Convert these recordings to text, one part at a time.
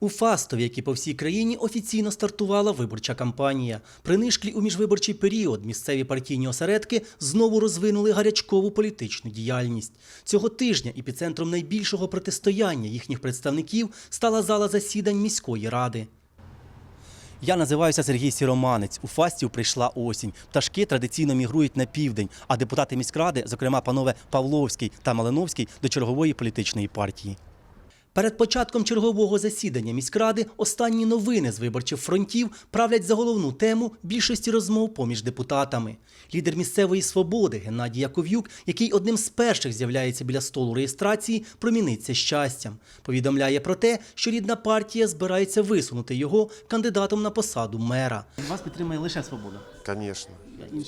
У Фастові, як і по всій країні, офіційно стартувала виборча кампанія. При нишклі у міжвиборчий період місцеві партійні осередки знову розвинули гарячкову політичну діяльність. Цього тижня епіцентром найбільшого протистояння їхніх представників стала зала засідань міської ради. Я називаюся Сергій Сіроманець. У Фастів прийшла осінь. Пташки традиційно мігрують на південь, а депутати міськради, зокрема панове Павловський та Малиновський, до чергової політичної партії. Перед початком чергового засідання міськради останні новини з виборчих фронтів правлять за головну тему більшості розмов поміж депутатами. Лідер місцевої свободи Геннадій Яков'юк, який одним з перших з'являється біля столу реєстрації, проміниться щастям. Повідомляє про те, що рідна партія збирається висунути його кандидатом на посаду мера. Вас підтримує лише свобода. Звісно.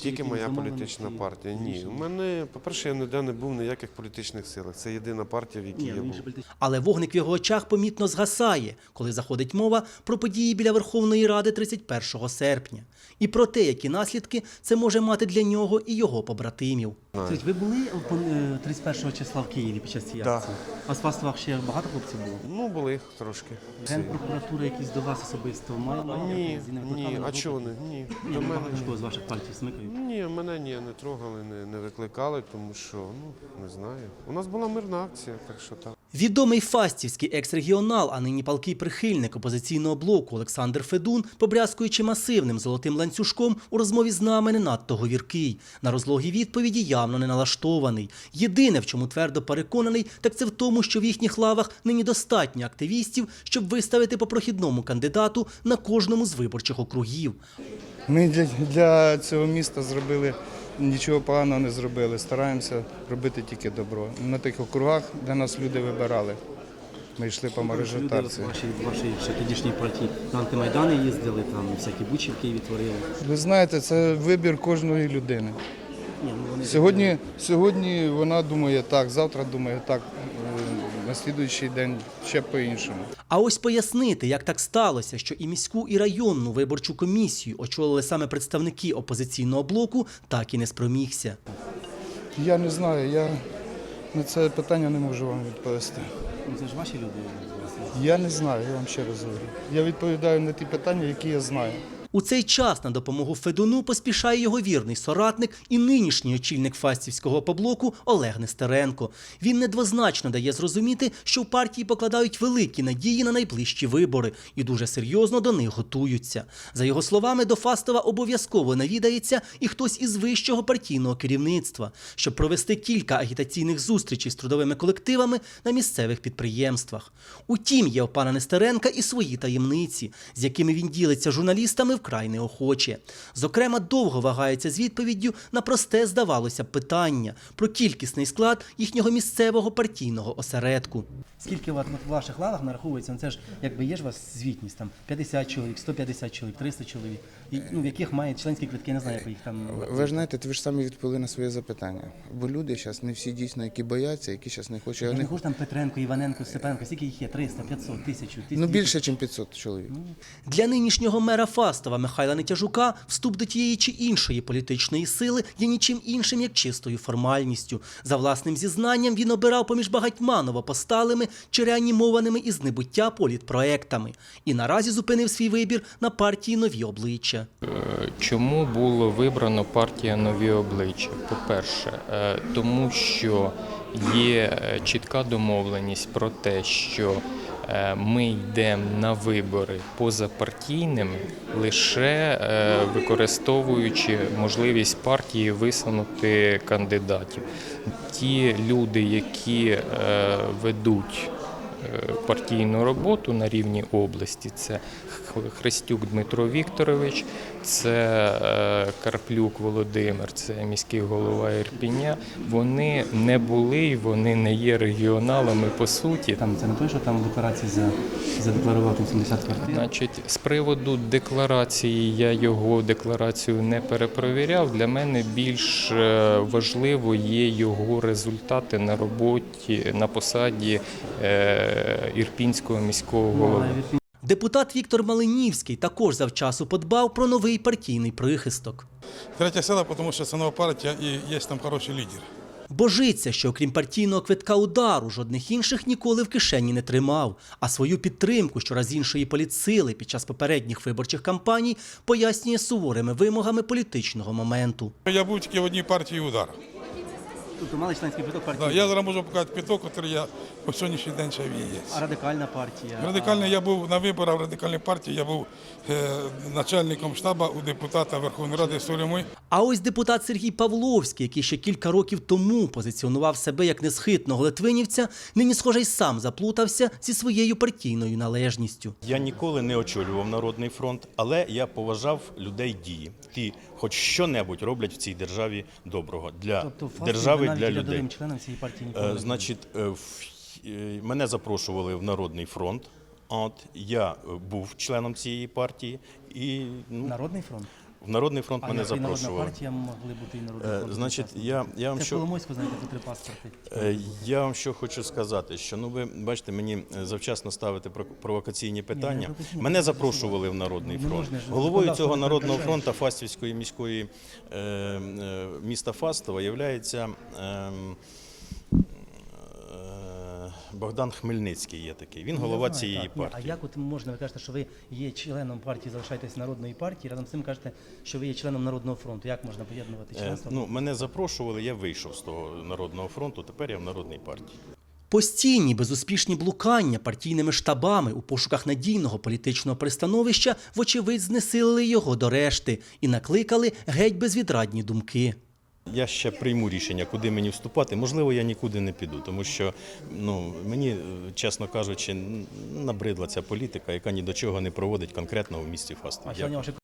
Тільки моя політична партія. Ні. У мене, по-перше, я ніде не був в ніяких політичних силах. Це єдина партія, в якій я був. Але вогник в його очах помітно згасає, коли заходить мова про події біля Верховної Ради 31 серпня. І про те, які наслідки це може мати для нього і його побратимів. Скажіть, ви були е, 31 числа в Києві під час цієї Да. акції? А з вас ще багато хлопців було? Ну, були трошки. Генпрокуратура якісь до вас особисто мала? Ні, претензії? Не викликали ні. А роботу? чого вони? Ні. Ні, До мене. ні. з ваших пальців смикають. Ні, мене ні, не трогали, не, не викликали, тому що, ну, не знаю. У нас була мирна акція, так що так. Відомий фастівський екс-регіонал, а нині палкий прихильник опозиційного блоку Олександр Федун, побрязкуючи масивним золотим ланцюжком, у розмові з нами не надто говіркий. На розлогі відповіді явно не налаштований. Єдине, в чому твердо переконаний, так це в тому, що в їхніх лавах нині достатньо активістів, щоб виставити по прохідному кандидату на кожному з виборчих округів. Ми для, для цього міста зробили нічого поганого не зробили. Стараємося робити тільки добро. На тих округах, де нас люди вибирали. Ми йшли по от ваші, ваші ще тодішній партії на антимайдани їздили, там всякі бучі в Києві творили. Ви знаєте, це вибір кожної людини. Ну Сьогодні, сьогодні вона думає так, завтра думає так, на слідуючий день ще по-іншому. А ось пояснити, як так сталося, що і міську, і районну виборчу комісію очолили саме представники опозиційного блоку, так і не спромігся. Я не знаю, я на це питання не можу вам відповісти. ну, це ж ваші люди. Я не знаю, я вам ще раз говорю. Я відповідаю на ті питання, які я знаю. У цей час на допомогу Федуну поспішає його вірний соратник і нинішній очільник фастівського поблоку Олег Нестеренко. Він недвозначно дає зрозуміти, що в партії покладають великі надії на найближчі вибори і дуже серйозно до них готуються. За його словами, до Фастова обов'язково навідається і хтось із вищого партійного керівництва, щоб провести кілька агітаційних зустрічей з трудовими колективами на місцевих підприємствах. Утім, є у пана Нестеренка і свої таємниці, з якими він ділиться журналістами вкрай неохоче. Зокрема, довго вагається з відповіддю на просте, здавалося б, питання про кількісний склад їхнього місцевого партійного осередку. Скільки в ваших лавах нараховується? Ну, це ж якби є ж у вас звітність там 50 чоловік, 150 чоловік, 300 чоловік, і, ну, в яких має членські квитки, я не знаю, як їх там. Ви ж знаєте, ви ж самі відповіли на своє запитання. Бо люди зараз не всі дійсно, які бояться, які зараз не хочуть. Я не не... хочу там Петренко, Іваненко, Степенко, скільки їх є? 300, 500, 1000, 1000. Ну більше, ніж 500 чоловік. Для нинішнього мера Фастова Михайла Нетяжука вступ до тієї чи іншої політичної сили є нічим іншим, як чистою формальністю. За власним зізнанням він обирав поміж багатьма новопосталими чи реанімованими із небуття політпроектами. І наразі зупинив свій вибір на партії нові обличчя. Чому було вибрано партія нові обличчя? По-перше, е, тому що є е, чітка домовленість про те, що е, ми йдемо на вибори позапартійним, лише е, використовуючи можливість партії висунути кандидатів. Ті люди, які е, ведуть е, партійну роботу на рівні області. Це Христюк Дмитро Вікторович, це е, Карплюк Володимир, це міський голова Ірпіня. Вони не були і вони не є регіоналами по суті. Там це не той, що там декларації за, задекларував там 70 квартир. Значить, з приводу декларації, я його декларацію не перепровіряв. Для мене більш е, важливо є його результати на роботі на посаді е, ірпінського міського голови. Депутат Віктор Малинівський також завчасу подбав про новий партійний прихисток. Третя сила, тому що це нова партія і є там хороший лідер. Божиться, що окрім партійного квитка удару, жодних інших ніколи в кишені не тримав, а свою підтримку щораз іншої політсили під час попередніх виборчих кампаній пояснює суворими вимогами політичного моменту. Я був тільки в одній партії удар. Тобто мали членський квиток партії. Да, я зараз можу показати квиток, який я по сьогоднішній день ще є. А радикальна партія. Радикальний я був на виборах в радикальній партії, я був е, начальником штабу у депутата Верховної Ради Солімой. А ось депутат Сергій Павловський, який ще кілька років тому позиціонував себе як несхитного литвинівця, нині, схоже, й сам заплутався зі своєю партійною належністю. Я ніколи не очолював Народний фронт, але я поважав людей дії. Ті, хоч що-небудь роблять в цій державі доброго для Тобто, держави, ви навіть для рядовим членом цієї партії ніколи Е, не. Значить, е, в- е, мене запрошували в Народний фронт. От я е, був членом цієї партії, і ну, Народний фронт. В Народний фронт А мене народна запрошували. партія могли бути і народний Е, фронт. Значить, я, я вам Це що. Коломойську, знаєте, тут три паспорти. Е, Я вам що хочу сказати, що ну ви бачите, мені е, завчасно ставити про- провокаційні питання. провокаційні, Мене запрошували в Народний Ну, фронт. можна ж, Головою законодавство цього не народного фронту Фастівської міської е, міста Фастова являється е, Богдан Хмельницький. Є такий. Він голова знаю, цієї так. Ні, партії. А як от можна, ви кажете, що ви є членом партії, залишаєтесь народної партії, разом з цим кажете, що ви є членом Народного фронту. Як можна поєднувати Е, членство? Ну, мене запрошували, я вийшов з того народного фронту. Тепер я в народній партії. Постійні безуспішні блукання партійними штабами у пошуках надійного політичного пристановища, вочевидь, знесилили його до решти і накликали геть безвідрадні думки. Я ще прийму рішення, куди мені вступати. Можливо, я нікуди не піду, тому що ну мені, е, чесно кажучи, набридла ця політика, яка ні до чого не проводить конкретно в місті ваші